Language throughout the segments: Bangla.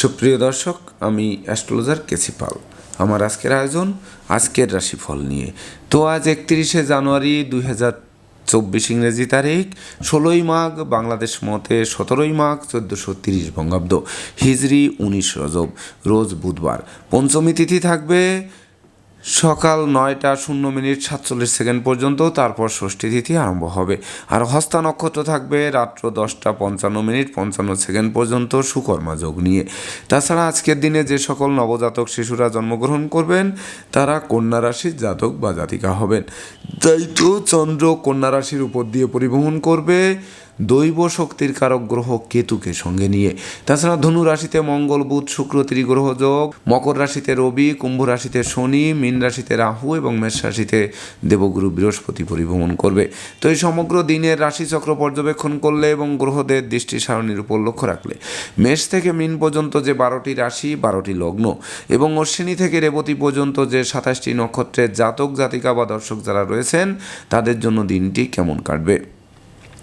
সুপ্রিয় দর্শক, আমি অ্যাস্ট্রোলজার কেসি পাল। আমার আজকের আয়োজন, আজকের রাশিফল নিয়ে। তো আজ একত্রিশে জানুয়ারি দুই হাজার চব্বিশ ইংরেজি তারিখ, ষোলোই মাঘ, বাংলাদেশ মতে সতেরোই মাঘ, চোদ্দোশো তিরিশ বঙ্গাব্দ। হিজরি উনিশ রজব, রোজ বুধবার। পঞ্চমী তিথি থাকবে সকাল নয়টা শূন্য মিনিট সাতচল্লিশ সেকেন্ড পর্যন্ত তারপর ষষ্ঠী তিথি আরম্ভ হবে। আর হস্তা নক্ষত্র থাকবে রাত্র দশটা পঞ্চান্ন মিনিট পঞ্চান্ন সেকেন্ড পর্যন্ত সুকর্মা যোগ নিয়ে। তাছাড়া আজকের দিনে যে সকল নবজাতক শিশুরা জন্মগ্রহণ করবেন, তারা কন্যা রাশির জাতক বা জাতিকা হবেন। তাই তো চন্দ্র কন্যা রাশির উপর দিয়ে পরিবহন করবে। দৈব শক্তির কারক গ্রহ কেতুকে সঙ্গে নিয়ে। তাছাড়া ধনু রাশিতে মঙ্গল, বুধ, শুক্র, ত্রিগ্রহ যোগ, মকর রাশিতে রবি, কুম্ভ রাশিতে শনি, মীন রাশিতে রাহু এবং মেষ রাশিতে দেবগুরু বৃহস্পতি পরিভ্রমণ করবে। তো এই সমগ্র দিনের রাশিচক্র পর্যবেক্ষণ করলে এবং গ্রহদের দৃষ্টি সারণীর উপর লক্ষ্য রাখলে, মেষ থেকে মিন পর্যন্ত যে বারোটি রাশি, বারোটি লগ্ন এবং অশ্বিনী থেকে রেবতী পর্যন্ত যে সাতাশটি নক্ষত্রের জাতক, জাতিকা বা দর্শক যারা রয়েছেন, তাদের জন্য দিনটি কেমন কাটবে?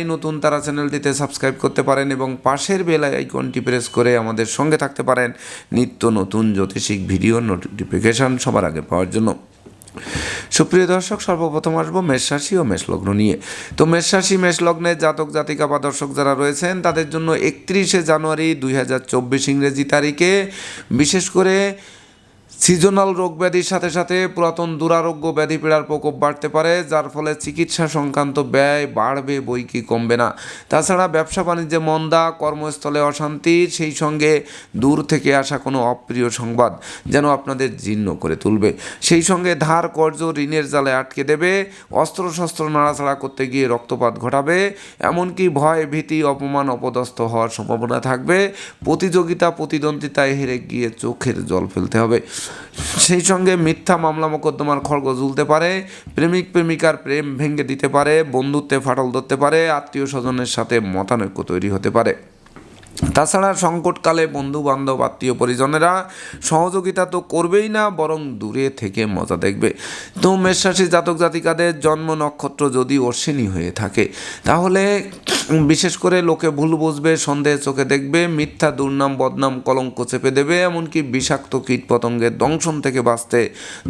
একেবারেই নতুন, তারা চ্যানেলটিতে সাবস্ক্রাইব করতে পারেন এবং পাশের বেল আইকনটি প্রেস করে আমাদের সঙ্গে থাকতে পারেন নিত্য নতুন জ্যোতিষিক ভিডিও নোটিফিকেশান সবার আগে পাওয়ার জন্য। সুপ্রিয় দর্শক, সর্বপ্রথম আসব মেষ রাশি ও মেষলগ্ন নিয়ে। তো মেষ রাশি, মেষ লগ্নের জাতক, জাতিকা বা দর্শক যারা রয়েছেন, তাদের জন্য একত্রিশে জানুয়ারি দুই হাজার চব্বিশ ইংরেজি তারিখে বিশেষ করে সিজনাল রোগ ব্যাধির সাথে সাথে পুরাতন দুরারোগ্য ব্যাধি পীড়ার প্রকোপ বাড়তে পারে, যার ফলে চিকিৎসা সংক্রান্ত ব্যয় বাড়বে, বই কি কমবে না। তাছাড়া ব্যবসা বাণিজ্যে মন্দা, কর্মস্থলে অশান্তি, সেই সঙ্গে দূর থেকে আসা কোনো অপ্রিয় সংবাদ যেন আপনাদের জীর্ণ করে তুলবে। সেই সঙ্গে ধার কর্য ঋণের জালে আটকে দেবে, অস্ত্রশস্ত্র নাড়াচাড়া করতে গিয়ে রক্তপাত ঘটাবে, এমনকি ভয়, ভীতি, অপমান, অপদস্থ হওয়ার সম্ভাবনা থাকবে। প্রতিযোগিতা, প্রতিদ্বন্দ্বিতায় হেরে গিয়ে চোখের জল ফেলতে হবে। সেই সঙ্গে মিথ্যা মামলা মোকদ্দমার খড়গ ঝুলতে পারে, প্রেমিক প্রেমিকার প্রেম ভেঙে দিতে পারে, বন্ধুত্বে ফাটল ধরতে পারে, আত্মীয় স্বজনের সাথে মতানৈক্য তৈরি হতে পারে। তাছাড়া সংকটকালে বন্ধু বান্ধব আত্মীয় পরিজনেরা সহযোগিতা তো করবেই না, বরং দূরে থেকে মজা দেখবে। তো মেষরাশি জাতক জাতিকাদের জন্ম নক্ষত্র যদি অশ্বিনী হয়ে থাকে, তাহলে বিশেষ করে লোকে ভুল বুঝবে, সন্দেহে চোখে দেখবে, মিথ্যা, দুর্নাম, বদনাম, কলঙ্ক চেপে দেবে, এমনকি বিষাক্ত কীট পতঙ্গের দংশন থেকে বাঁচতে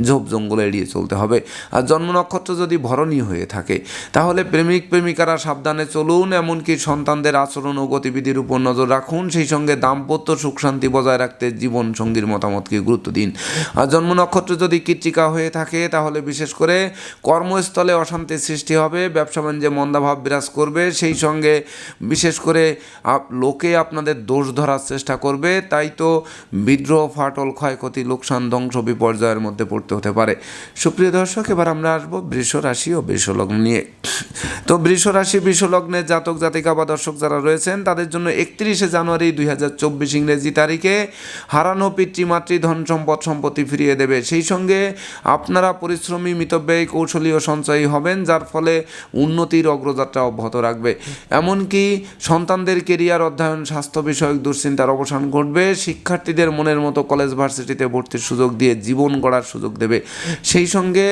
ঝোপ জঙ্গল এড়িয়ে চলতে হবে। আর জন্ম নক্ষত্র যদি ভরণী হয়ে থাকে, তাহলে প্রেমিক প্রেমিকারা সাবধানে চলুন, এমনকি সন্তানদের আচরণ ও গতিবিধির উপর নজর রাখুন, সেই সঙ্গে দাম্পত্য সুখ শান্তি বজায় রাখতে জীবন সঙ্গীর মতামতকে গুরুত্ব দিন। আর জন্ম নক্ষত্র যদি কৃত্রিকা হয়ে থাকে, তাহলে বিশেষ করে কর্মস্থলে অশান্তির সৃষ্টি হবে, ব্যবসা বাণিজ্যে মন্দাভাব বিরাজ করবে, সেই সঙ্গে বিশেষ করে লোকে আপনাদের দোষ ধরার চেষ্টা করবে, তাই তো বিদ্রোহ, ফাটল, ক্ষয়ক্ষতি, লোকসান, ধ্বংস, বিপর্যয়ের মধ্যে পড়তে হতে পারে। সুপ্রিয় দর্শক, এবার আমরা আসব বৃষ রাশি ও বৃষ লগ্ন নিয়ে। তো বৃষ রাশি, বৃষ লগ্নের জাতক, জাতিকা বা দর্শক যারা রয়েছেন, তাদের জন্য একত্রিশে জানুয়ারি দুই হাজার চব্বিশ ইংরেজি তারিখে হারানো পিতৃমাতৃ ধন সম্পদ সম্পত্তি ফিরিয়ে দেবে। সেই সঙ্গে আপনারা পরিশ্রমী, মিতব্যয়ী, কৌশলী ও সঞ্চয়ী হবেন, যার ফলে উন্নতির অগ্রযাত্রা অব্যাহত রাখবে। এমনকি সন্তানদের কেরিয়ার অধ্যয়ন, স্বাস্থ্য বিষয়ক দুশ্চিন্তার অবসান ঘটবে, শিক্ষার্থীদের মনের মতো কলেজ ভার্সিটিতে ভর্তির সুযোগ দিয়ে জীবন গড়ার সুযোগ দেবে। সেই সঙ্গে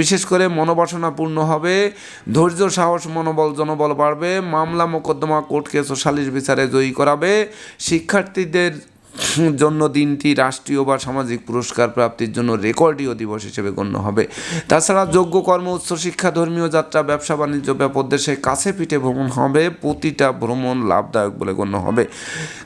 বিশেষ করে মনোবাসনাপূর্ণ হবে, ধৈর্য, সাহস, মনোবল, জনবল বাড়বে, মামলা, মোকদ্দমা, কোর্ট কেস ও সালিশ বিচারে জয়ী করাবে। শিক্ষার্থীদের জন্য দিনটি রাষ্ট্রীয় বা সামাজিক পুরস্কার প্রাপ্তির জন্য রেকর্ডীয় দিবস হিসেবে গণ্য হবে। তাছাড়া যোগ্য কর্ম উচ্চশিক্ষা ধর্মীয় যাত্রা, ব্যবসা, বাণিজ্য, ব্যাপক দেশে কাছে পিঠে ভ্রমণ হবে, প্রতিটা ভ্রমণ লাভদায়ক বলে গণ্য হবে।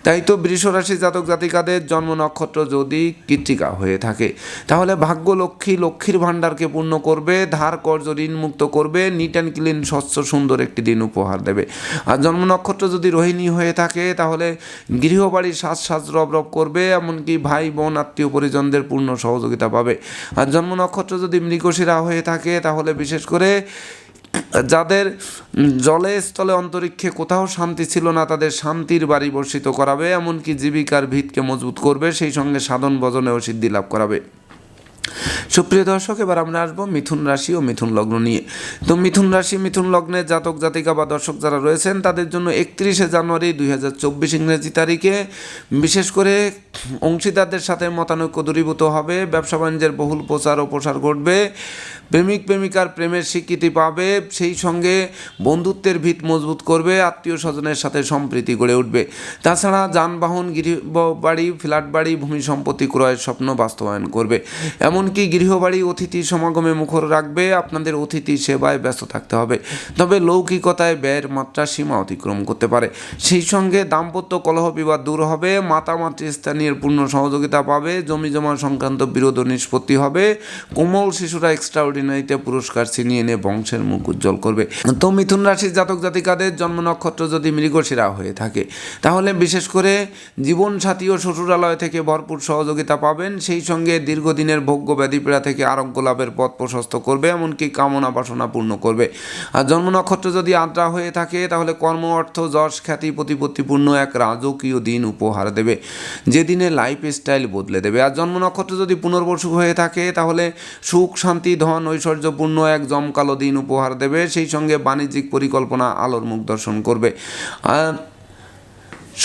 তাই তো বৃষরাশি জাতক জাতিকাদের জন্ম নক্ষত্র যদি কৃত্তিকা হয়ে থাকে, তাহলে ভাগ্য লক্ষ্মী লক্ষ্মীর ভাণ্ডারকে পূর্ণ করবে, ধার কর্য ঋণ মুক্ত করবে নিট অ্যান্ড ক্লিন স্বচ্ছ, সুন্দর একটি দিন উপহার দেবে। আর জন্ম নক্ষত্র যদি রোহিণী হয়ে থাকে, তাহলে গৃহবাড়ির সাজ সাজ রব রব করবে, এমনকি ভাই, বোন, আত্মীয় পরিজনদের পূর্ণ সহযোগিতা পাবে। আর জন্ম নক্ষত্র যদি মৃগশিরা হয়ে থাকে, তাহলে বিশেষ করে যাদের জলে, স্থলে অন্তরিক্ষে কোথাও শান্তি ছিল না, তাদের শান্তির বাড়ি বর্ষিত করাবে, এমনকি জীবিকার ভিতকে মজবুত করবে, সেই সঙ্গে সাধন ভজনেও সিদ্ধি লাভ করাবে। সুপ্রিয় দর্শক, এবার আমরা আসব মিথুন রাশি ও মিথুন লগ্ন নিয়ে। তো মিথুন রাশি, মিথুন লগ্নের জাতক, জাতিকা বা দর্শক যারা রয়েছেন, তাদের জন্য একত্রিশে জানুয়ারি দুই হাজার চব্বিশ ইংরেজি তারিখে বিশেষ করে অংশীদারদের সাথে মতানৈক্য দূরীভূত হবে, ব্যবসা বাণিজ্যের বহুল প্রচার ও প্রসার ঘটবে, প্রেমিক, প্রেমিকার প্রেমের স্বীকৃতি পাবে, সেই সঙ্গে বন্ধুত্বের ভিত মজবুত করবে, আত্মীয় স্বজনের সাথে সম্প্রীতি গড়ে উঠবে। তাছাড়া যানবাহন গৃহ বাড়ি ফ্ল্যাট বাড়ি ভূমি সম্পত্তি ক্রয়ের স্বপ্ন বাস্তবায়ন করবে। এমনকি গৃহবাড়ি অতিথি সমাগমে মুখর রাখবে, আপনাদের অতিথি সেবায় ব্যস্ত থাকতে হবে। তবে লৌকিকতায় ব্যয়ের মাত্রা সীমা অতিক্রম করতে পারে। সেই সঙ্গে দাম্পত্য কলহ বিবাদ দূর হবে মাতা স্থানীয় পূর্ণ সহযোগিতা পাবে, জমি জমা সংক্রান্ত বিরোধ নিষ্পত্তি হবে। কোমল শিশুরা এক্সট্রা এক্সট্রাঅর্ডিনারিতে পুরস্কার ছিনিয়ে এনে বংশের মুখ উজ্জ্বল করবে। তো মিথুন রাশির জাতক জাতিকাদের জন্ম নক্ষত্র যদি মৃগশিরা হয়ে থাকে, তাহলে বিশেষ করে জীবনসাথী ও শ্বশুরালয় থেকে ভরপুর সহযোগিতা পাবেন। সেই সঙ্গে দীর্ঘদিনের ভোগ্য ব্যাধিপীড়া থেকে আরোগ্য লাভের পথ প্রশস্ত করবে, এমনকি কামনা বাসনা পূর্ণ করবে। আর জন্ম নক্ষত্র যদি আদ্রা হয়ে থাকে, তাহলে কর্ম, অর্থ, যশ, খ্যাতি, প্রতিপত্তিপূর্ণ এক রাজকীয় দিন উপহার দেবে। যে দিনে লাইফ স্টাইল বদলে দেবে। আর জন্ম নক্ষত্র যদি পুনর্বসু হয়ে থাকে, তাহলে সুখ, শান্তি, ধন, ঐশ্বর্যপূর্ণ এক জমকালো দিন উপহার দেবে। সেই সঙ্গে বাণিজ্যিক পরিকল্পনা, আলোর মুখ দর্শন করবে। আর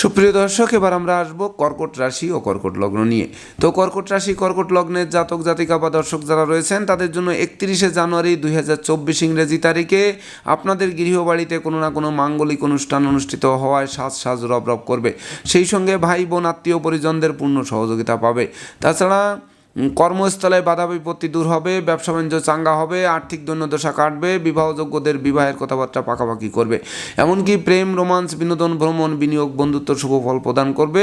সুপ্রিয় দর্শক, এবার আমরা আসব কর্কট রাশি ও কর্কট লগ্ন নিয়ে। তো কর্কট রাশি, কর্কট লগ্নের জাতক, জাতিকা বা দর্শক যারা রয়েছেন, তাদের জন্য একত্রিশে জানুয়ারি দুই হাজার চব্বিশ ইংরেজি তারিখে আপনাদের গৃহবাড়িতে কোনো না কোনো মাঙ্গলিক অনুষ্ঠান অনুষ্ঠিত হওয়ায় সাজ সাজ রব রব করবে। সেই সঙ্গে ভাই বোন, আত্মীয় পরিজনদের পূর্ণ সহযোগিতা পাবে। তাছাড়া কর্মস্থলে বাধা বিপত্তি দূর হবে, ব্যবসা বাণিজ্য চাঙ্গা হবে, আর্থিক দৈন্যদশা কাটবে, বিবাহযোগ্যদের বিবাহের কথাবার্তা পাকাপাকি করবে। এমনকি প্রেম, রোমান্স, বিনোদন, ভ্রমণ, বিনিয়োগ, বন্ধুত্ব, শুভ ফল প্রদান করবে।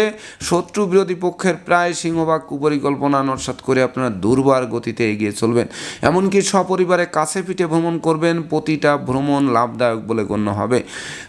শত্রু বিরোধী পক্ষের প্রায় সিংহভাগ কুপরিকল্পনা নস্বাত করে আপনারা দুর্বার গতিতে এগিয়ে চলবেন। এমনকি সপরিবারে কাছে পিঠে ভ্রমণ করবেন, প্রতিটা ভ্রমণ লাভদায়ক বলে গণ্য হবে।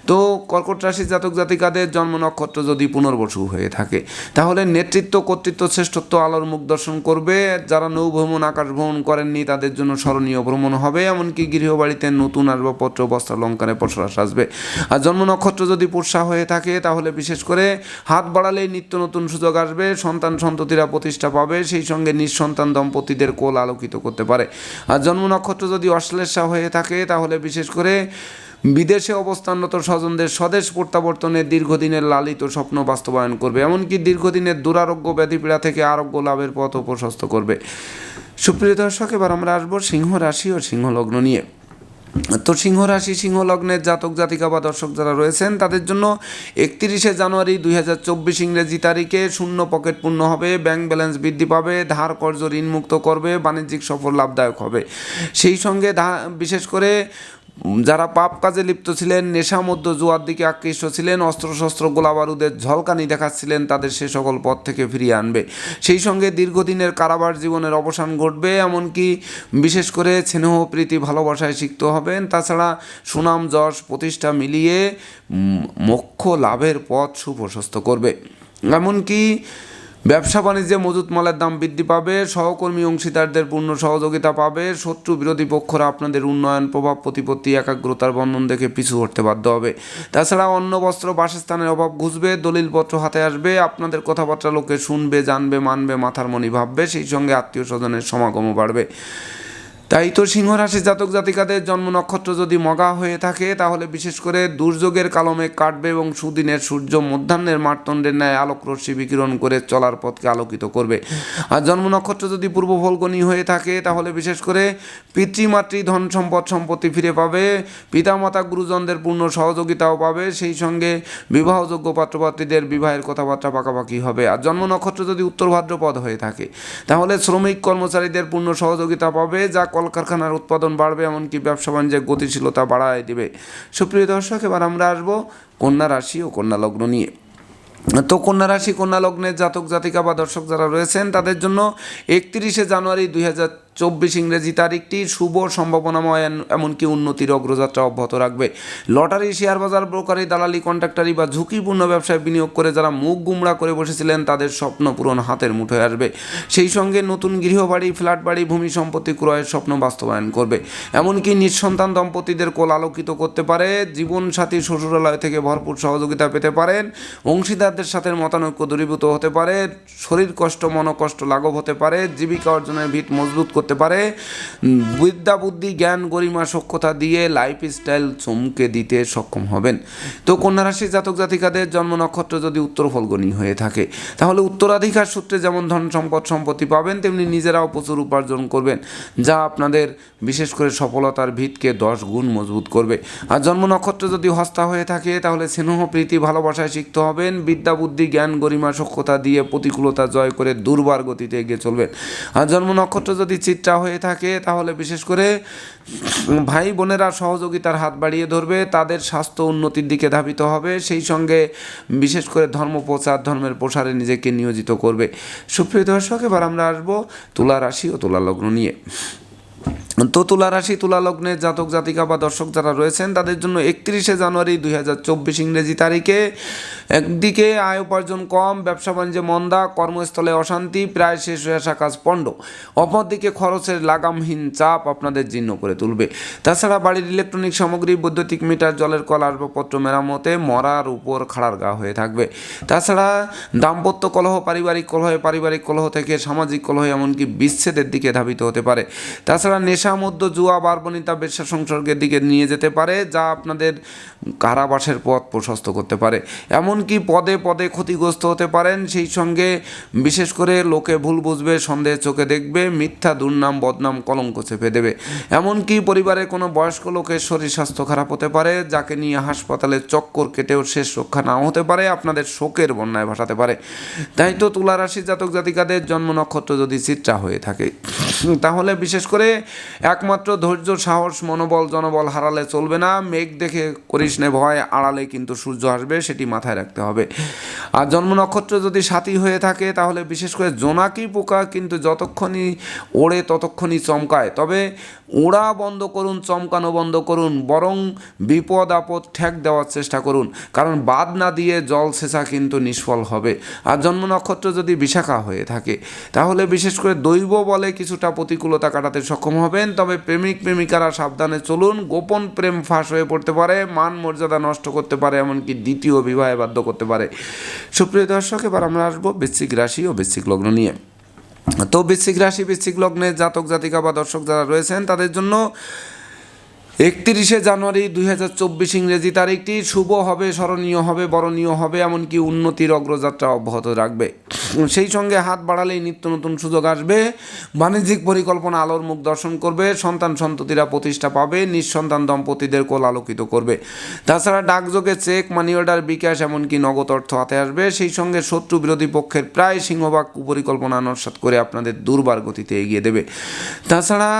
তো কর্কট রাশি জাতক জাতিকাদের জন্ম নক্ষত্র যদি পুনর্বসু হয়ে থাকে, তাহলে নেতৃত্ব কর্তৃত্ব শ্রেষ্ঠত্ব আলোর মুখ দর্শন করবে যারা নৌভ্রমণ আকাশ ভ্রমণ করেননি, তাদের জন্য স্মরণীয় ভ্রমণ হবে, এমনকি গৃহবাড়িতে নতুন আসবাবপত্র, বস্ত্র বস্ত্রালঙ্কারে পশরাস আসবে। আর জন্ম নক্ষত্র যদি পোষা হয়ে থাকে, তাহলে বিশেষ করে হাত বাড়ালেই নিত্য নতুন সুযোগ আসবে, সন্তান সন্ততিরা প্রতিষ্ঠা পাবে, সেই সঙ্গে নিঃসন্তান দম্পতিদের কোল আলোকিত করতে পারে। আর জন্ম নক্ষত্র যদি অশ্লেষা হয়ে থাকে, তাহলে বিশেষ করে বিদেশে অবস্থানরত স্বজনদের স্বদেশ প্রত্যাবর্তনে দীর্ঘদিনের লালিত স্বপ্ন বাস্তবায়ন করবে, এমনকি দীর্ঘদিনের দুরারোগ্য ব্যাধিপীড়া থেকে আরোগ্য লাভের পথ প্রশস্ত করবে। সুপ্রিয় দর্শক, এবার আমরা আসব সিংহ রাশি ও সিংহ লগ্ন নিয়ে। তো সিংহ রাশি, সিংহ লগ্নের জাতক, জাতিকা বা দর্শক যারা রয়েছেন, তাদের জন্য একত্রিশে জানুয়ারি দুই হাজার চব্বিশ ইংরেজি তারিখে শূন্য পকেট পূর্ণ হবে, ব্যাংক ব্যালেন্স বৃদ্ধি পাবে, ধার কর্জ ঋণমুক্ত করবে, বাণিজ্যিক সফল লাভদায়ক হবে। সেই সঙ্গে বিশেষ করে যারা পাপ কাজে লিপ্ত ছিলেন নেশা মধ্য জুয়ার দিকে আকৃষ্ট ছিলেন, অস্ত্রশস্ত্র গোলা বারুদের ঝলকানি দেখাচ্ছিলেন, তাদের সে সকল পথ থেকে ফিরিয়ে আনবে। সেই সঙ্গে দীর্ঘদিনের কারাবার জীবনের অবসান ঘটবে, এমনকি বিশেষ করে স্নেহ, প্রীতি, ভালোবাসায় সিক্ত হবেন। তাছাড়া সুনাম, যশ, প্রতিষ্ঠা মিলিয়ে মোক্ষ লাভের পথ সুপ্রশস্ত করবে। এমনকি ব্যবসা বাণিজ্যে মজুত মালের দাম বৃদ্ধি পাবে, সহকর্মী অংশীদারদের পূর্ণ সহযোগিতা পাবে, শত্রু বিরোধী পক্ষরা আপনাদের উন্নয়ন, প্রভাব, প্রতিপত্তি, একাগ্রতার বন্ধন দেখে পিছু হটতে বাধ্য হবে। তাছাড়া অন্য বস্ত্র, বাসস্থানের অভাব ঘুষবে, দলিলপত্র হাতে আসবে, আপনাদের কথাবার্তা লোকে শুনবে, জানবে, মানবে, মাথার মনি ভাববে, সেই সঙ্গে আত্মীয় স্বজনের সমাগমও বাড়বে। তাই তো সিংহ রাশি জাতক জাতিকাদের জন্ম নক্ষত্র যদি মগা হয়ে থাকে, তাহলে বিশেষ করে দুর্যোগের কালমে কাটবে এবং সুদিনের সূর্য মধ্যাহ্নের মারতণ্ডের ন্যায় আলোক রশ্মি বিকিরণ করে চলার পথকে আলোকিত করবে। আর জন্ম নক্ষত্র যদি পূর্ব ফলগণী হয়ে থাকে, তাহলে বিশেষ করে পিতৃমাতৃ ধন সম্পদ সম্পত্তি ফিরে পাবে, পিতামাতা গুরুজনদের পূর্ণ সহযোগিতাও পাবে, সেই সঙ্গে বিবাহযোগ্য পাত্রপাত্রীদের বিবাহের কথাবার্তা পাকাপাকি হবে। আর জন্ম নক্ষত্র যদি উত্তর ভাদ্রপদ হয়ে থাকে, তাহলে শ্রমিক কর্মচারীদের পূর্ণ সহযোগিতা পাবে, যা কলকারখানার উৎপাদন বাড়বে, এমনকি ব্যবসা বাণিজ্যের গতিশীলতা বাড়ায় দেবে। সুপ্রিয় দর্শক, এবার আমরা আসব কন্যা রাশি ও কন্যা লগ্ন নিয়ে। তো কন্যা রাশি, কন্যা লগ্নের জাতক জাতিকা বা দর্শক যারা রয়েছেন, তাদের জন্য একত্রিশে জানুয়ারি দুই হাজার চব্বিশ ইংরেজি তারিখটি শুভ সম্ভাবনাময় এমনকি উন্নতির অগ্রযাত্রা অব্যাহত রাখবে। লটারি শেয়ার বাজার ব্রোকারি দালালি, কন্ট্রাক্টারি বা ঝুঁকিপূর্ণ ব্যবসায় বিনিয়োগ করে যারা মুখ গুমরা করে বসেছিলেন, তাদের স্বপ্ন পূরণ হাতের মুঠোয় আসবে। সেই সঙ্গে নতুন গৃহবাড়ি ফ্ল্যাট বাড়ি ভূমি সম্পত্তি ক্রয়ের স্বপ্ন বাস্তবায়ন করবে। এমনকি নিঃসন্তান দম্পতিদের কোল আলোকিত করতে পারে, জীবনসাথী শ্বশুরালয় থেকে ভরপুর সহযোগিতা পেতে পারেন, অংশীদারদের সাথে মতানৈক্য দূরীভূত হতে পারে, শরীর কষ্ট, মনকষ্ট লাঘব হতে পারে, জীবিকা অর্জনের ভিত মজবুত করতে পারে। বিদ্যা বুদ্ধি, জ্ঞান, গরিমা সক্ষতা দিয়ে লাইফ স্টাইল চমকে দিতে সক্ষম হবেন। তো কন্যা রাশি জাতক জাতিকাদের জন্ম নক্ষত্র যদি উত্তর ফলগণী হয়ে থাকে, তাহলে উত্তরাধিকার সূত্রে যেমন ধন সম্পদ সম্পত্তি পাবেন, তেমনি নিজেরাও প্রচুর উপার্জন করবেন, যা আপনাদের বিশেষ করে সফলতার ভিতকে দশ গুণ মজবুত করবে। আর জন্ম নক্ষত্র যদি হস্তা হয়ে থাকে, তাহলে স্নেহ, প্রীতি, ভালোবাসায় শিখতে হবেন, বিদ্যা বুদ্ধি, জ্ঞান, গরিমা সক্ষতা দিয়ে প্রতিকূলতা জয় করে দুর্বার গতিতে এগিয়ে চলবেন। আর জন্ম নক্ষত্র যদি চিত্রা হয়ে থাকে, তাহলে বিশেষ করে ভাই বোনেরা সহযোগিতার হাত বাড়িয়ে ধরবে, তাদের স্বাস্থ্য উন্নতির দিকে ধাবিত হবে, সেই সঙ্গে বিশেষ করে ধর্ম প্রচার, ধর্মের প্রসারে নিজেকে নিয়োজিত করবে। সুপ্রিয় দর্শক, এবার আমরা আসব তুলা রাশি ও তুলা লগ্ন নিয়ে। তো তুলা রাশি, তুলা লগ্নের জাতক, জাতিকা বা দর্শক যারা রয়েছেন, তাদের জন্য একত্রিশে জানুয়ারি দুই হাজার চব্বিশ ইংরেজি তারিখে একদিকে আয় উপার্জন কম, ব্যবসা বাণিজ্যে মন্দা, কর্মস্থলে অশান্তি, প্রায় শেষ হয়ে আসা কাজ পণ্ড। অপরদিকে খরচের লাগামহীন চাপ আপনাদের জীর্ণ করে তুলবে। তাছাড়া বাড়ির ইলেকট্রনিক সামগ্রী, বৈদ্যুতিক মিটার, জলের কল, আসবাবপত্র মেরামতে মরার উপর খাড়ার গা হয়ে থাকবে। তাছাড়া দাম্পত্য কলহ, পারিবারিক কলহে, পারিবারিক কলহ থেকে সামাজিক কলহ, এমনকি বিচ্ছেদের দিকে ধাবিত হতে পারে। তাছাড়া মধ্য জুয়া বারবনিতা বেশ্যা সংসর্গের দিকে নিয়ে যেতে পারে, যা আপনাদের কারাবাসের পথ প্রশস্ত করতে পারে। এমনকি পদে পদে ক্ষতিগ্রস্ত হতে পারেন, সেই সঙ্গে বিশেষ করে লোকে ভুল বুঝবে সন্দেহ চোখে দেখবে, মিথ্যা, দুর্নাম, বদনাম, কলঙ্ক চেপে দেবে। এমনকি পরিবারে কোনো বয়স্ক লোকের শরীর স্বাস্থ্য খারাপ হতে পারে, যাকে নিয়ে হাসপাতালে চক্কর কেটেও শেষ রক্ষা নাও হতে পারে, আপনাদের শোকের বন্যায় ভাসাতে পারে। তাই তো তুলা রাশির জাতক জাতিকাদের জন্ম নক্ষত্র যদি চিত্রা হয়ে থাকে। তাহলে বিশেষ করে একমাত্র ধৈর্য, সাহস, মনোবল জনবল হারালে চলবে না। মেঘ দেখে করিস নে ভয়, আড়ালে কিন্তু সূর্য আসবে, সেটি মাথায় রাখতে হবে। আর জন্ম নক্ষত্র যদি সাথী হয়ে থাকে, তাহলে বিশেষ করে জোনাকি পোকা কিন্তু যতক্ষণই ওড়ে, ততক্ষণই চমকায়। তবে ওড়া বন্ধ করুন, চমকানো বন্ধ করুন, বরং বিপদ আপদ ঠেক দেওয়ার চেষ্টা করুন। কারণ বাদ না দিয়ে জল সেচা কিন্তু নিষ্ফল হবে। আর জন্ম নক্ষত্র যদি বিশাখা হয়ে থাকে, তাহলে বিশেষ করে দৈব বলে কিছুটা প্রতিকূলতা কাটাতে সক্ষম হবেন তবে প্রেমিক প্রেমিকারা সাবধানে চলুন। গোপন প্রেম ফাঁস হয়ে পড়তে পারে, মান মর্যাদা নষ্ট করতে পারে, এমনকি দ্বিতীয় বিবাহে বাধ্য করতে পারে। সুপ্রিয় দর্শক, এবার আমরা আসব বৃশ্চিক রাশি ও বৃশ্চিক লগ্ন নিয়ে। তো বৃশ্চিক রাশি, বৃশ্চিক লগ্নে জাতক জাতিকা বা দর্শক যারা রয়েছেন, তাদের জন্য একত্রিশে জানুয়ারি দুই হাজার চব্বিশ ইংরেজি তারিখটি শুভ হবে, স্মরণীয় হবে, বরণীয় হবে, এমনকি উন্নতির অগ্রযাত্রা অব্যাহত রাখবে। সেই সঙ্গে হাত বাড়ালেই নিত্য নতুন সুযোগ আসবে। বাণিজ্যিক পরিকল্পনা আলোর মুখ দর্শন করবে। সন্তান সন্ততিরা প্রতিষ্ঠা পাবে, নিঃসন্তান দম্পতিদের কোল আলোকিত করবে। তাছাড়া ডাকযোগে চেক মানি অর্ডার বিকাশ, এমনকি নগদ অর্থ হাতে আসবে। সেই সঙ্গে শত্রু বিরোধী পক্ষের প্রায় সিংহভাগ কুপরিকল্পনা নস্বাত করে আপনাদের দুর্বার গতিতে এগিয়ে দেবে। তাছাড়া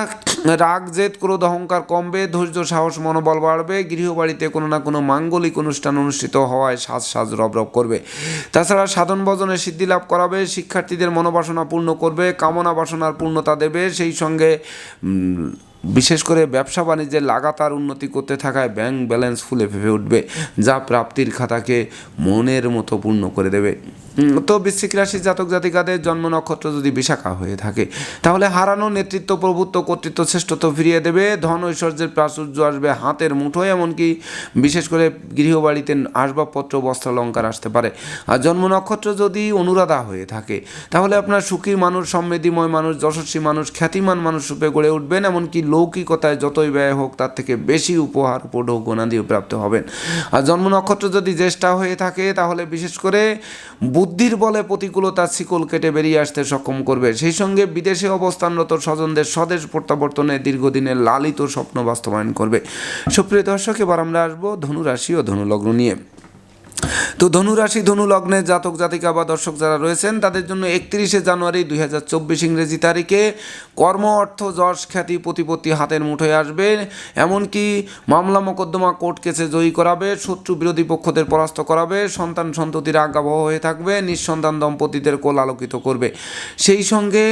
রাগ, জেদ, ক্রোধ, অহংকার কমবে। ধৈর্য সাহস, মনোবল বাড়বে। গৃহবাড়িতে কোনো না কোনো মাঙ্গলিক অনুষ্ঠান অনুষ্ঠিত হওয়ায় সাজ সাজ রবরব করবে। তাছাড়া সাধন ভজনে সিদ্ধি লাভ করাবে, শিক্ষার্থীদের মনোবাসনা পূর্ণ করবে, কামনা বাসনার পূর্ণতা দেবে। সেই সঙ্গে বিশেষ করে ব্যবসা বাণিজ্যে লাগাতার উন্নতি করতে থাকায় ব্যাংক ব্যালেন্স ফুলে ফেপে উঠবে, যা প্রাপ্তির খাতাকে মনের মতো পূর্ণ করে দেবে। তো বৃশ্চিক রাশির জাতক জাতিকাদের জন্ম নক্ষত্র যদি বিশাখা হয়ে থাকে, তাহলে হারানো নেতৃত্ব প্রভুত্ব কর্তৃত্ব শ্রেষ্ঠত্ব ফিরিয়ে দেবে, ধন ঐশ্বর্যের প্রাচুর্য আসবে হাতের মুঠোয়, এমনকি বিশেষ করে গৃহবাড়িতে আসবাবপত্র, বস্ত্রালঙ্কার আসতে পারে। আর জন্ম নক্ষত্র যদি অনুরাধা হয়ে থাকে, তাহলে আপনার সুখী মানুষ সমৃদ্ধিময় মানুষ, যশস্বী মানুষ, খ্যাতিমান মানুষ রূপে গড়ে উঠবেন, এমনকি লৌকিকতায় যতই ব্যয় হোক, তার থেকে বেশি উপহার উপঢৌ গোনাদিও প্রাপ্ত হবেন। আর জন্ম নক্ষত্র যদি জ্যেষ্ঠা হয়ে থাকে, তাহলে বিশেষ করে বুদ্ধির বলে প্রতিকূলতার শিকল কেটে বেরিয়ে আসতে সক্ষম করবে। সেই সঙ্গে বিদেশে অবস্থানরত স্বজনদের স্বদেশ প্রত্যাবর্তনে দীর্ঘদিনের লালিত স্বপ্ন বাস্তবায়ন করবে। সুপ্রিয় দর্শক, এবার আমরা আসব ধনুরাশি ও ধনুলগ্ন নিয়ে। তো ধনুরাশি, ধনু লগ্নে জাতক, জাতিকা বা দর্শক যারা রয়েছেন, তাদের জন্য একত্রিশে জানুয়ারি দুই হাজার চব্বিশ ইংরেজি তারিখে কর্ম, অর্থ, যশ, খ্যাতি, প্রতিপত্তি হাতের মুঠোয় আসবে। এমনকি মামলা, মোকদ্দমা, কোর্ট কেসে জয়ী করাবে, শত্রু বিরোধী পক্ষদের পরাস্ত করাবে, সন্তান সন্ততির আজ্ঞাবহ হয়ে থাকবে, নিঃসন্তান দম্পতিদের কোল আলোকিত করবে। সেই সঙ্গে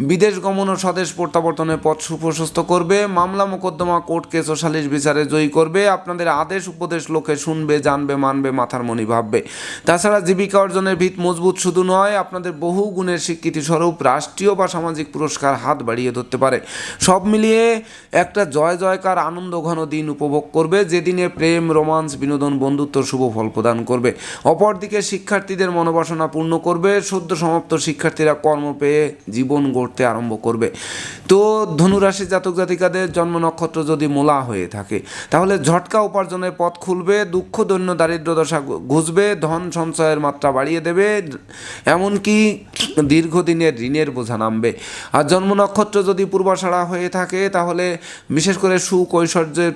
বিদেশ গমন ও স্বদেশ প্রত্যাবর্তনের পথ সুপ্রশস্ত করবে, মামলা, মোকদ্দমা, কোর্ট কেস ও সালিশ বিচারে জয়ী করবে। আপনাদের আদেশ, উপদেশ, লোকে শুনবে, জানবে, মানবে, মাথার মনি ভাববে। তাছাড়া জীবিকা অর্জনের ভিত মজবুত শুধু নয়, আপনাদের বহু গুণের স্বীকৃতি স্বরূপ রাষ্ট্রীয় বা সামাজিক পুরস্কার হাত বাড়িয়ে ধরতে পারে। সব মিলিয়ে একটা জয় জয়কার আনন্দ ঘন দিন উপভোগ করবে যেদিনে প্রেম, রোমান্স, বিনোদন, বন্ধুত্ব শুভ ফল প্রদান করবে। অপরদিকে শিক্ষার্থীদের মনোবাসনা পূর্ণ করবে, সদ্য সমাপ্ত শিক্ষার্থীরা কর্ম পেয়ে জীবন গড়তে আরম্ভ করবে। তো ধনুরাশি জাতক জাতিকাদের জন্ম নক্ষত্র যদি মোলা হয়ে থাকে, তাহলে ঝটকা উপার্জনের পথ খুলবে, দুঃখ, দৈন্য, দারিদ্র দশা ঘুষবে, ধন সঞ্চয়ের মাত্রা বাড়িয়ে দেবে, এমনকি দীর্ঘদিনের ঋণের বোঝা নামবে। আর জন্ম নক্ষত্র যদি পূর্বাশাড়া হয়ে থাকে, তাহলে বিশেষ করে সুখ ঐশ্বর্যের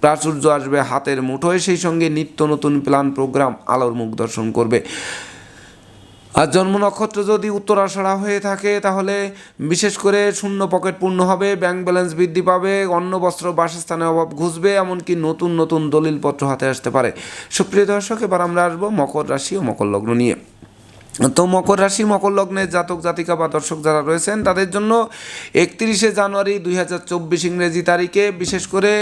প্রাচুর্য আসবে হাতের মুঠোয়, সেই সঙ্গে নিত্য নতুন প্ল্যান, প্রোগ্রাম, আলোর মুখ দর্শন করবে। আর জন্ম নক্ষত্র যদি উত্তরাষাঢ়া হয়ে থাকে, তাহলে বিশেষ করে শূন্য পকেট পূর্ণ হবে ব্যাংক ব্যালেন্স বৃদ্ধি পাবে, অন্ন, বস্ত্র বাসস্থানে অভাব ঘুষবে, এমনকি নতুন নতুন দলিলপত্র হাতে আসতে পারে। সুপ্রিয় দর্শক, এবার আমরা আসব মকর রাশি ও মকর লগ্ন নিয়ে। তো মকর রাশি, মকর লগ্নের জাতক, জাতিকা বা দর্শক যারা রয়েছেন, তাদের জন্য একত্রিশে জানুয়ারি দুই হাজার চব্বিশ ইংরেজি তারিখে বিশেষ করে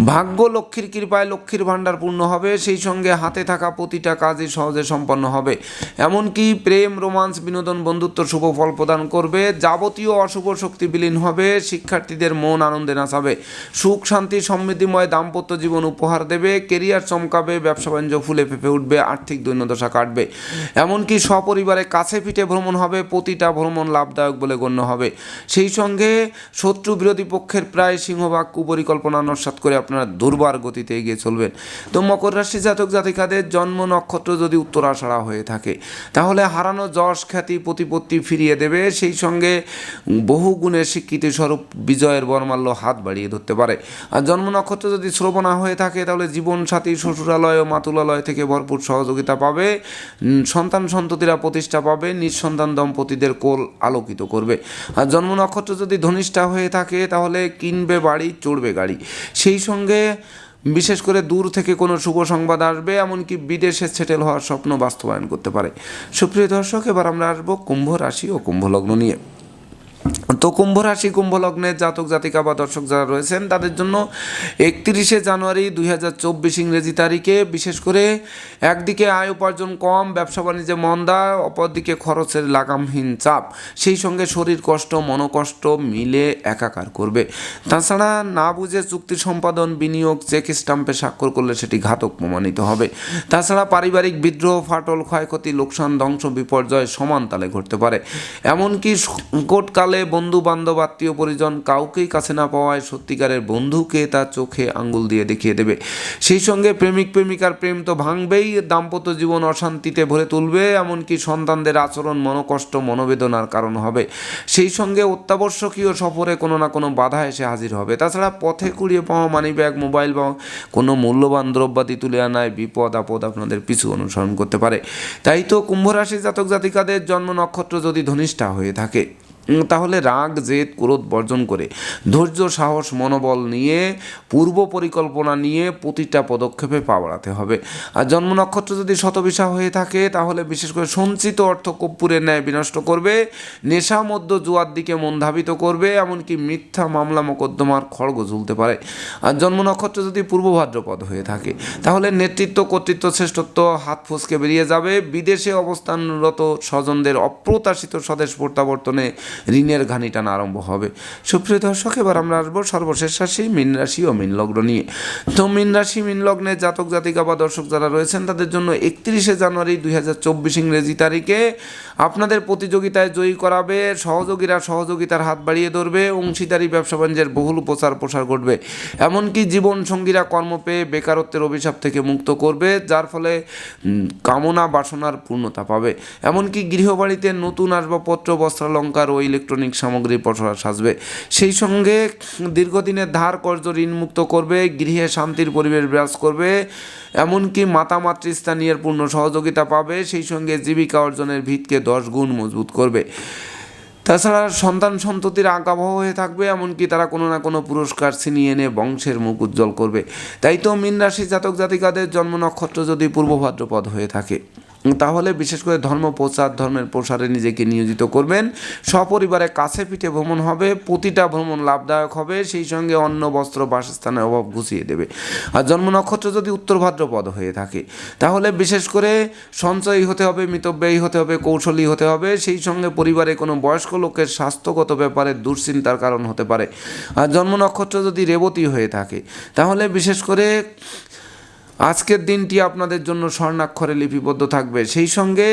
ভাগ্য লক্ষ্মীর কৃপায় লক্ষ্মীর ভাণ্ডার পূর্ণ হবে, সেই সঙ্গে হাতে থাকা প্রতিটা কাজই সহজে সম্পন্ন হবে। এমনকি প্রেম, রোমান্স, বিনোদন, বন্ধুত্ব, শুভ ফল প্রদান করবে। যাবতীয় অশুভ শক্তি বিলীন হবে, শিক্ষার্থীদের মন আনন্দে নাচাবে। সুখ, শান্তি, সমৃদ্ধিময় দাম্পত্য জীবন উপহার দেবে, কেরিয়ার চমকাবে, ব্যবসা বাণিজ্য ফুলে ফেপে উঠবে, আর্থিক দৈন্যদশা কাটবে। এমনকি সপরিবারে কাছে পিঠে ভ্রমণ হবে, প্রতিটা ভ্রমণ লাভদায়ক বলে গণ্য হবে। সেই সঙ্গে শত্রু বিরোধী পক্ষের প্রায় সিংহভাগ কুপরিকল্পনা নস্বাত করে আপনারা দুর্বার গতিতে এগিয়ে চলবেন। তো মকর রাশি জাতক জাতিকাদের জন্ম নক্ষত্র যদি উত্তরাষাড়া হয়ে থাকে, তাহলে হারানো যশ খ্যাতি প্রতিপত্তি ফিরিয়ে দেবে। সেই সঙ্গে বহু গুণের স্বীকৃতি স্বরূপ বিজয়ের বর্মাল্য হাত বাড়িয়ে ধরতে পারে। আর জন্ম নক্ষত্র যদি শ্রবণা হয়ে থাকে, তাহলে জীবন সাথী শ্বশুরালয় ও মাতুলালয় থেকে ভরপুর সহযোগিতা পাবে। সন্তান সন্ততিরা প্রতিষ্ঠা পাবে। নিঃসন্তান দম্পতিদের কোল আলোকিত করবে। আর জন্ম নক্ষত্র যদি ধনিষ্ঠা হয়ে থাকে, তাহলে কিনবে বাড়ি, চড়বে গাড়ি। সেই সঙ্গে বিশেষ করে দূর থেকে কোনো শুভ সংবাদ আসবে, এমনকি বিদেশে সেটেল হওয়ার স্বপ্ন বাস্তবায়ন করতে পারে। সুপ্রিয় দর্শক, এবার আমরা আসব কুম্ভ রাশি ও কুম্ভ লগ্ন নিয়ে। তো কুম্ভ রাশি, কুম্ভ লগ্নের জাতক, জাতিকা বা দর্শক যারা রয়েছেন, তাদের জন্য একত্রিশে জানুয়ারি দুই হাজার চব্বিশ ইংরেজি তারিখে বিশেষ করে একদিকে আয় উপার্জন কম, ব্যবসা বাণিজ্যে মন্দা, অপরদিকে খরচের লাগামহীন চাপ। সেই সঙ্গে শরীর কষ্ট, মনোকষ্ট মিলে একাকার করবে। তাছাড়া না বুঝে চুক্তি সম্পাদন, বিনিয়োগ, চেক স্টাম্পে স্বাক্ষর করলে সেটি ঘাতক প্রমাণিত হবে। তাছাড়া পারিবারিক বিদ্রোহ, ফাটল, ক্ষয়ক্ষতি, লোকসান, ধ্বংস, বিপর্যয় সমান তালে ঘটতে পারে। এমনকি সংকটকালে বন্ধু বান্ধব আত্মীয় পরিজন কাউকেই কাছে না পাওয়ায় সত্যিকারের বন্ধুকে তার চোখে আঙ্গুল দিয়ে দেখিয়ে দেবে। সেই সঙ্গে প্রেমিক প্রেমিকার প্রেম তো ভাঙবেই, দাম্পত্য জীবন অশান্তিতে ভরে তুলবে, এমনকি সন্তানদের আচরণ মনোকষ্ট, মনোবেদনার কারণ হবে। সেই সঙ্গে অত্যাবশ্যকীয় সফরে কোনো না কোনো বাধা এসে হাজির হবে। তাছাড়া পথে কুড়িয়ে পাওয়া মানি ব্যাগ মোবাইল বা কোনো মূল্যবান দ্রব্যাদি তুলে আনায় বিপদ আপদ আপনাদের পিছু অনুসরণ করতে পারে। তাই তো কুম্ভ রাশি জাতক জাতিকাদের জন্ম নক্ষত্র যদি ধনিষ্ঠা হয়ে থাকে। তাহলে রাগ, জেদ, ক্রোধ বর্জন করে, ধৈর্য, সাহস, মনোবল নিয়ে, পূর্ব পরিকল্পনা নিয়ে প্রতিটা পদক্ষেপে পা বাড়াতে হবে। আর জন্ম নক্ষত্র যদি শতবিশা হয়ে থাকে, তাহলে বিশেষ করে সঞ্চিত অর্থ কর্পূরের ন্যায় বিনষ্ট করবে, নেশা মধ্য জুয়ার দিকে মন ধাবিত করবে, এমনকি মিথ্যা মামলা, মোকদ্দমার খড়গ ঝুলতে পারে। আর জন্ম নক্ষত্র যদি পূর্ব ভাদ্রপদ হয়ে থাকে, তাহলে নেতৃত্ব, কর্তৃত্ব, শ্রেষ্ঠত্ব হাত ফসকে বেরিয়ে যাবে। বিদেশে অবস্থানরত স্বজনদের অপ্রত্যাশিত স্বদেশ প্রত্যাবর্তনে ঋণের ঘানি টানা আরম্ভ হবে। সুপ্রিয় দর্শক, এবার আমরা আসব সর্বশেষ রাশি, মীন রাশি ও মীন লগ্ন নিয়ে। তো মীন রাশি, মীন লগ্নের জাতক, জাতিকা বা দর্শক যারা রয়েছেন, তাদের জন্য একত্রিশে জানুয়ারি দুই হাজার চব্বিশ ইংরেজি তারিখে আপনাদের প্রতিযোগিতায় জয়ী করাবে। সহযোগীরা সহযোগিতার হাত বাড়িয়ে ধরবে। অংশীদারি, ব্যবসা বাণিজ্যের বহুল প্রচার প্রসার ঘটবে। এমনকি জীবন সঙ্গীরা কর্ম পেয়ে বেকারত্বের অভিশাপ থেকে মুক্ত করবে, যার ফলে কামনা বাসনার পূর্ণতা পাবে। এমনকি গৃহবাড়িতে নতুন আসবাবপত্র, বস্ত্রালঙ্কার ও ইলেকট্রনিক সামগ্রী পসরা সাজবে। সেই সঙ্গে দীর্ঘদিনের ধার কর্য ঋণমুক্ত করবে, গৃহে শান্তির পরিবেশ বিরাজ করবে, এমনকি মাতা মাতৃস্থানীয় পূর্ণ সহযোগিতা পাবে, সেই সঙ্গে জীবিকা অর্জনের ভিতকে দশ গুণ মজবুত করবে। তাছাড়া সন্তান সন্ততির আঁকাবহ হয়ে থাকবে, এমনকি তারা কোনো না কোনো পুরস্কার ছিনিয়ে এনে বংশের মুখ উজ্জ্বল করবে। তাই তো মীন রাশি জাতক জাতিকাদের জন্ম নক্ষত্র যদি পূর্ব ভাদ্রপদ হয়ে থাকে। তাহলে বিশেষ করে ধর্ম প্রচার, ধর্মের প্রসারে নিজেকে নিয়োজিত করবেন। সপরিবারে কাছে পিঠে ভ্রমণ হবে, প্রতিটা ভ্রমণ লাভদায়ক হবে, সেই সঙ্গে অন্ন, বস্ত্র, বাসস্থানের অভাব ঘুষিয়ে দেবে। আর জন্ম নক্ষত্র যদি উত্তর ভাদ্রপদ হয়ে থাকে, তাহলে বিশেষ করে সঞ্চয়ী হতে হবে, মিতব্যয়ী হতে হবে, কৌশলী হতে হবে, সেই সঙ্গে পরিবারে কোনো বয়স্ক লোকের স্বাস্থ্যগত ব্যাপারে দুশ্চিন্তার কারণ হতে পারে। আর জন্ম নক্ষত্র যদি রেবতী হয়ে থাকে, তাহলে বিশেষ করে আজকের দিনটি আপনাদের জন্য স্বর্ণাক্ষরে লিপিবদ্ধ থাকবে। সেই সঙ্গে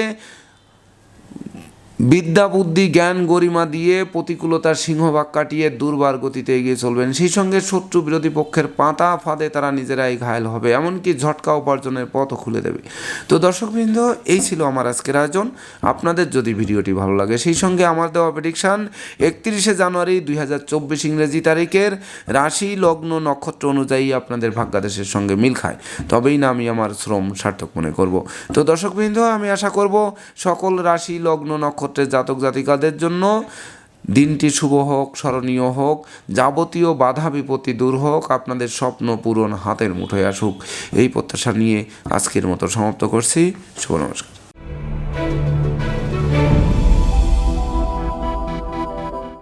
বিদ্যা, বুদ্ধি, জ্ঞান, গরিমা দিয়ে প্রতিকূলতার সিংহভাগ কাটিয়ে দুর্বার গতিতে এগিয়ে চলবেন। সেই সঙ্গে শত্রু বিরোধী পক্ষের পাতা ফাঁদে তারা নিজেরাই ঘায়ল হবে, এমনকি ঝটকা উপার্জনের পথও খুলে দেবে। তো দর্শকবৃন্দ, এই ছিল আমার আজকের আয়োজন। আপনাদের যদি ভিডিওটি ভালো লাগে, সেই সঙ্গে আমার দেওয়া প্রেডিকশান একত্রিশে জানুয়ারি দুই হাজার চব্বিশ ইংরেজি তারিখের রাশি, লগ্ন, নক্ষত্র অনুযায়ী আপনাদের ভাগ্যাদেশের সঙ্গে মিল খায়। তবেই না আমি আমার শ্রম সার্থক মনে করব। তো দর্শকবৃন্দ, আমি আশা করব সকল রাশি, লগ্ন নক্ষত্রের জাতক জাতিকাদের জন্য দিনটি শুভ হোক, স্মরণীয় হোক, যাবতীয় বাধা বিপত্তি দূর হোক, আপনাদের স্বপ্ন পূরণ হাতের মুঠোয় আসুক। এই প্রত্যাশা নিয়ে আজকের মতো সমাপ্ত করছি। শুভ নমস্কার।